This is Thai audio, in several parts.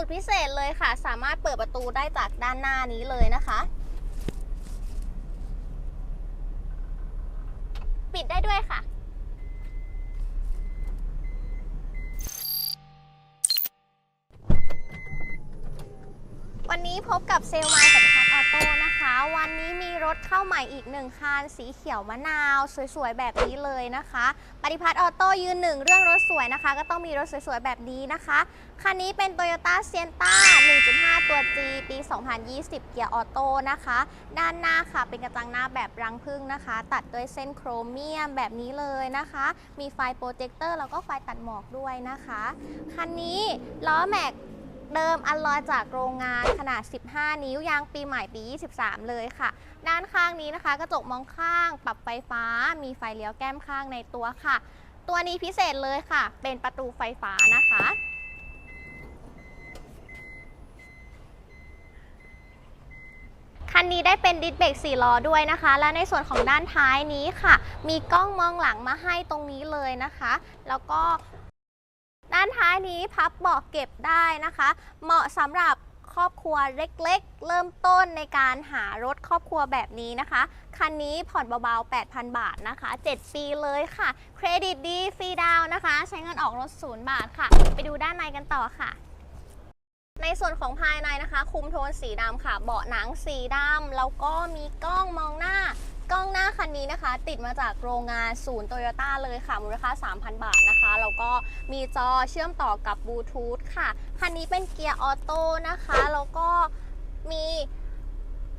สุดพิเศษเลยค่ะ สามารถเปิดประตูได้จากด้านหน้านี้เลยนะคะ ปิดได้ด้วยค่ะวันนี้พบกับเซลล์มาสัมพัฒน์ออโต้นะคะ รถเข้าใหม่อีกหนึ่งคันสีเขียวมะนาว สวยๆ แบบนี้เลยนะคะ ปฏิพัฒน์ออโต้ยืนหนึ่งเรื่องรถสวยนะคะ ก็ต้องมีรถสวยๆ แบบนี้นะคะ คันนี้เป็น Toyota Sienna 1.5 ตัว G ปี 2020 เกียร์ออโต้นะคะ ด้านหน้าค่ะเป็นกระจังหน้าแบบรังผึ้งนะคะ ตัดด้วยเส้นโครเมียมแบบนี้เลยนะคะ มีไฟโปรเจคเตอร์แล้วก็ไฟตัดหมอกด้วยนะคะ คันนี้ล้อแม็ก เดิมอัลลอยจากโรงงานขนาด 15 นิ้วยางปีใหม่ปี 23 เลยค่ะ ด้านข้างนี้นะคะ กระจกมองข้าง ปรับไฟฟ้า มีไฟเลี้ยวแก้มข้างในตัวค่ะ ตัวนี้พิเศษเลยค่ะ เป็นประตูไฟฟ้านะคะคันนี้ได้เป็นดิสเบรก4ล้อด้วยนะคะ และในส่วนของด้านท้ายนี้ค่ะ มีกล้องมองหลังมาให้ตรงนี้เลยนะคะ แล้วก็ ด้านท้ายนี้พับเบาะเก็บได้นะคะ เหมาะสำหรับครอบครัวเล็กๆ เริ่มต้นในการหารถครอบครัวแบบนี้นะคะ คันนี้ผ่อนเบาๆ 8,000 บาทนะคะ 7 ปีเลยค่ะ เครดิตดีฟรีดาวน์นะคะ ใช้เงินออกรถศูนย์บาทค่ะ ไปดูด้านในกันต่อค่ะในส่วนของภายในนะคะ คุมโทนสีดำค่ะ เบาะหนังสีดำแล้วก็มีกล้องมองหน้า กล้องหน้าคันนี้นะคะ ติดมาจากโรงงานศูนย์โตโยต้าเลยค่ะ มูลค่า 3,000 บาทนะคะแล้วก็มีจอเชื่อมต่อกับบลูทูธค่ะ คันนี้เป็นเกียร์ออโต้นะคะแล้วก็มี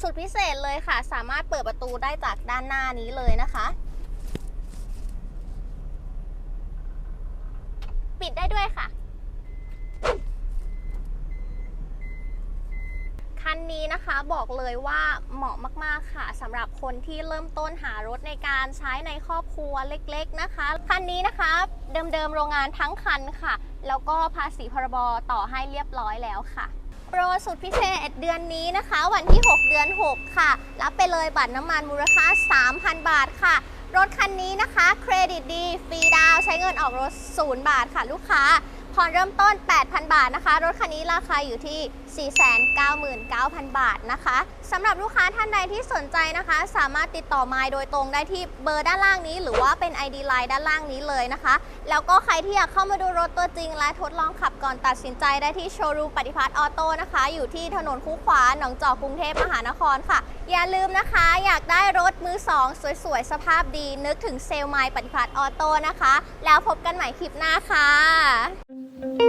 สุดพิเศษเลยค่ะ สามารถเปิดประตูได้จากด้านหน้านี้เลยนะคะ ปิดได้ด้วยค่ะ คันนี้นะคะบอกเลยว่าเหมาะมากๆค่ะสำหรับคนที่เริ่มต้นหารถในการใช้ในครอบครัวเล็กๆนะคะ คันนี้นะคะเดิมๆโรงงานทั้งคันค่ะ แล้วก็ภาษีพรบต่อให้เรียบร้อยแล้วค่ะโปรสุดพิเศษเดือนนี้นะคะ วันที่ 6 เดือน 6 ค่ะ รับไปเลยบัตรน้ำมันมูลค่า 3,000 บาทค่ะ รถคันนี้นะคะ เครดิตดี ฟรีดาวใช้เงินออกรถ 0 บาทค่ะลูกค้า ผ่อนเริ่มต้น 8,000 บาทนะคะ รถคันนี้ราคาอยู่ที่ 499,000 บาทนะคะ สำหรับลูกค้าท่านใดที่สนใจนะคะ สามารถติดต่อมาโดยตรงได้ที่เบอร์ด้านล่างนี้ หรือว่าเป็น ID Line ด้านล่างนี้เลยนะคะ แล้วก็ใครที่อยากเข้ามาดูรถตัวจริง และทดลองขับก่อนตัดสินใจได้ที่โชว์รูมปฏิพัฒน์ออโต้นะคะ อยู่ที่ถนนคูขวางหนองจอกกรุงเทพมหานครค่ะ อย่าลืมนะคะ อยากได้รถมือสองสวยๆ สภาพดี นึกถึงเซลล์ไมล์ปฏิพัฒน์ออโต้นะคะ แล้วพบกันใหม่คลิปหน้าค่ะ